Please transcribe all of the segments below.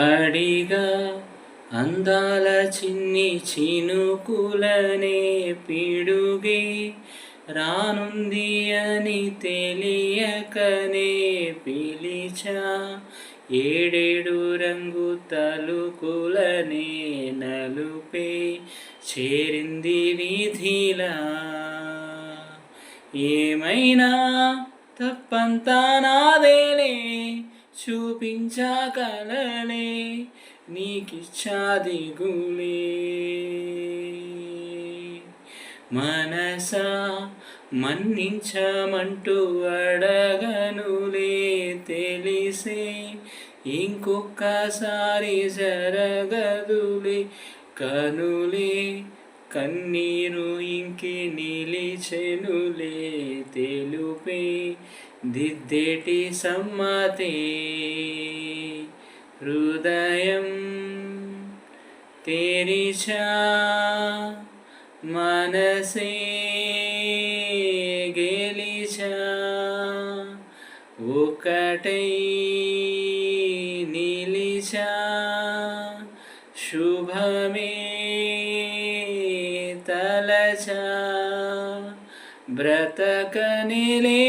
అడిగా అందాల చిన్ని చినుకులనే పిడుగే రానుంది అని తెలియకనే పిలిచా. ఏడేడు రంగు తలుకులనే నలుపే చేరింది వీధిలా. ఏమైనా తప్పంతా నాదే. చూపించగలనే కలలే నీకిచ్చాది గులే మనసా మన్నించమంటూ అడగనులే తెలిసే. ఇంకొక్కసారి జరగదులే కనులే. కన్నీరు ఇంకి నిలిచెనులే తెలుపే. దిద్దేటి సమ్మతి హృదయం తెరిచా మనసే గెలిచా ఒకటై నిలిచా శుభమే తలచా బ్రతక నిలే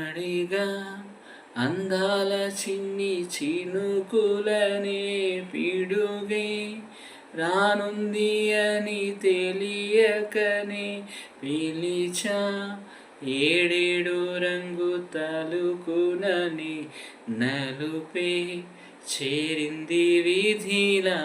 అడిగా అందాల చిన్ని చినుకులనే పిడుగే రానుంది అని తెలియకనే పిలిచా ఏడేడు రంగు తలుకునని నలుపే చేరింది విధిలా.